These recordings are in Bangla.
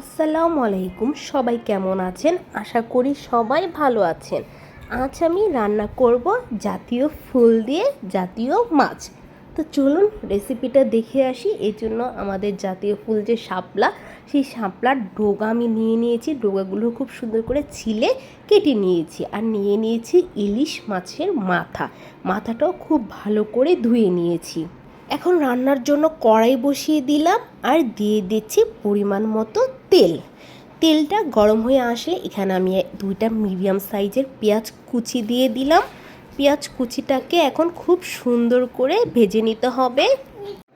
আসসালামু আলাইকুম। সবাই কেমন আছেন? আশা করি সবাই ভালো আছেন। আজ আমি রান্না করব জাতীয় ফুল দিয়ে জাতীয় মাছ। তো চলুন রেসিপিটা দেখে আসি। এই জন্য আমাদের জাতীয় ফুল যে শাপলা, সেই শাপলার ডোগা আমি নিয়ে নিয়েছি। ডোগাগুলো খুব সুন্দর করে ছিলে কেটে নিয়েছি আর নিয়ে নিয়েছি ইলিশ মাছের মাথা। মাথাটাও খুব ভালো করে ধুয়ে নিয়েছি। এখন রান্নার জন্য কড়াই বসিয়ে দিলাম আর দিয়ে দিচ্ছি পরিমাণ মতো তেল। তেলটা গরম হয়ে আসলে এখানে আমি দুইটা মিডিয়াম সাইজের পেঁয়াজ কুচি দিয়ে দিলাম। পেঁয়াজ কুচিটাকে এখন খুব সুন্দর করে ভেজে নিতে হবে।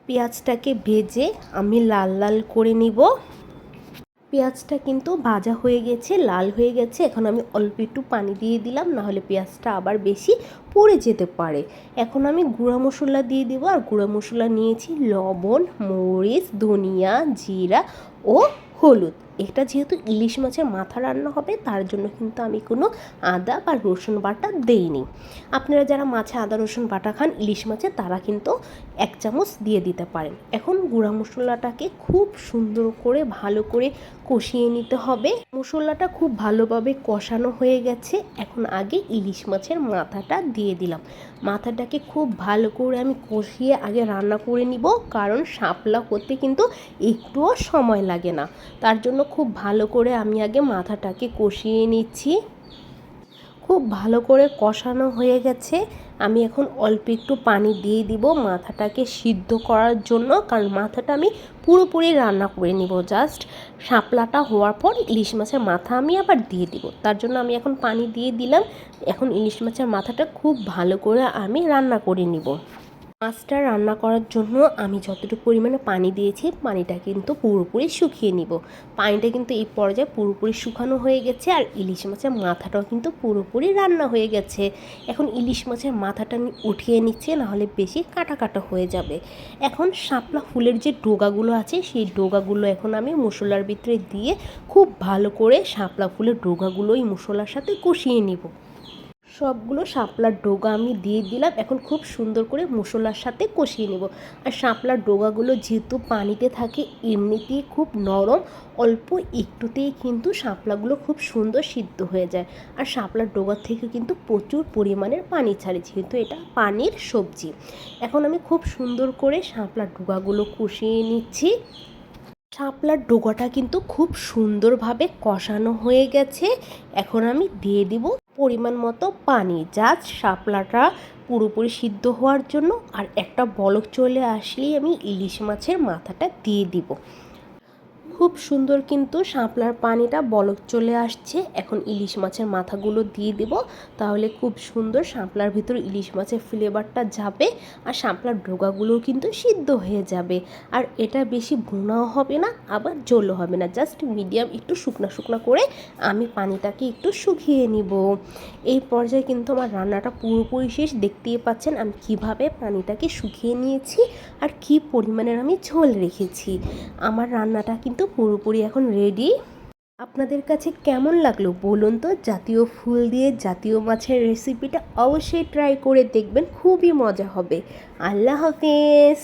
পেঁয়াজটাকে ভেজে আমি লাল লাল করে নিব। পেঁয়াজটা কিন্তু ভাজা হয়ে গেছে, লাল হয়ে গেছে। এখন আমি অল্প একটু পানি দিয়ে দিলাম, নাহলে পেঁয়াজটা আবার বেশি পড়ে যেতে পারে। এখন আমি গুঁড়া মশলা দিয়ে দেবো, আর গুঁড়া মশলা নিয়েছি লবণ, মরিচ, ধনিয়া, জিরা ও হলুদ। এটা যেহেতু ইলিশ মাছের মাথা রান্না হবে, তার জন্য কিন্তু আমি কোনো আদা বা রসুন বাটা দেইনি। আপনারা যারা মাছে আদা, রসুন, বাটা খান ইলিশ মাছে, তারা কিন্তু এক চামচ দিয়ে দিতে পারেন। এখন গুঁড়া মশলাটাকে খুব সুন্দর করে, ভালো করে কষিয়ে নিতে হবে। মশলাটা খুব ভালোভাবে কষানো হয়ে গেছে। এখন আগে ইলিশ মাছের মাথাটা দিয়ে দিলাম। মাথাটাকে খুব ভালো করে আমি কষিয়ে আগে রান্না করে নিব, কারণ শাপলা করতে কিন্তু একটুও সময় লাগে না। তার জন্য খুব ভালো করে আমি আগে মাথাটাকে কষিয়ে নিচ্ছি। খুব ভালো করে কষানো হয়ে গেছে। আমি এখন অল্প একটু পানি দিয়ে দিব মাথাটাকে সিদ্ধ করার জন্য, কারণ মাথাটা আমি পুরোপুরি রান্না করে নিব। জাস্ট শাপলাটা হওয়ার পর ইলিশ মাছের মাথা আমি আবার দিয়ে দিব। তার জন্য আমি এখন পানি দিয়ে দিলাম। এখন ইলিশ মাছের মাথাটা খুব ভালো করে আমি রান্না করে নিব। মাছটা রান্না করার জন্য আমি যতটুকু পরিমাণে পানি দিয়েছি, পানিটা কিন্তু পুরোপুরি শুকিয়ে নিব। পানিটা কিন্তু এই পর্যায়ে পুরোপুরি শুকানো হয়ে গেছে আর ইলিশ মাছের মাথাটাও কিন্তু পুরোপুরি রান্না হয়ে গেছে। এখন ইলিশ মাছের মাথাটা আমি উঠিয়ে নিচ্ছি, নাহলে বেশি কাটা কাটা হয়ে যাবে। এখন শাপলা ফুলের যে ডোগাগুলো আছে, সেই ডোগাগুলো এখন আমি মশলার ভিতরে দিয়ে খুব ভালো করে শাপলা ফুলের ডোগাগুলো এই মশলার সাথে কষিয়ে নিব। সবগুলো শাপলার ডোগা আমি দিয়ে দিলাম। এখন খুব সুন্দর করে মশলার সাথে কষিয়ে নেব। আর শাপলার ডোগাগুলো যেহেতু পানিতে থাকে, এমনিতেই খুব নরম, অল্প একটুতেই কিন্তু শাপলাগুলো খুব সুন্দর সিদ্ধ হয়ে যায়। আর শাপলার ডোগা থেকে কিন্তু প্রচুর পরিমাণের পানি ছাড়ে, যেহেতু এটা পানির সবজি। এখন আমি খুব সুন্দর করে শাপলার ডোগাগুলো কষিয়ে নিচ্ছি। শাপলার ডোগাটা কিন্তু খুব সুন্দরভাবে কষানো হয়ে গেছে। এখন আমি দিয়ে দিব পরিমাণ মতো পানি জাস্ট শাপলাটা পুরোপুরি সিদ্ধ হওয়ার জন্য। আর একটা বলক চলে আসলেই আমি ইলিশ মাছের মাথাটা দিয়ে দিব। খুব সুন্দর কিন্তু শাপলার পানিটা বলক চলে আসছে। এখন ইলিশ মাছের মাথাগুলো দিয়ে দেব। তাহলে খুব সুন্দর শাপলার ভিতর ইলিশ মাছের ফ্লেভারটা যাবে আর শাপলার ডোগাগুলোও কিন্তু সিদ্ধ হয়ে যাবে। আর এটা বেশি ভুনাও হবে না, আবার জলও হবে না। জাস্ট মিডিয়াম একটু শুকনা শুকনা করে আমি পানিটাকে একটু শুকিয়ে নিব। এই পর্যায়ে কিন্তু আমার রান্নাটা পুরোপুরি শেষ। দেখতেই পাচ্ছেন আমি কীভাবে পানিটাকে শুকিয়ে নিয়েছি আর কি পরিমাণের আমি ঝোল রেখেছি। আমার রান্নাটা কিন্তু পুরোপুরি এখন রেডি আপনাদের কাছে কেমন লাগল বলুন তো? জাতীয় ফুল দিয়ে জাতীয় মাছের রেসিপিটা অবশ্যই ট্রাই করে দেখবেন, খুবই মজা হবে। আল্লাহ হাফেজ!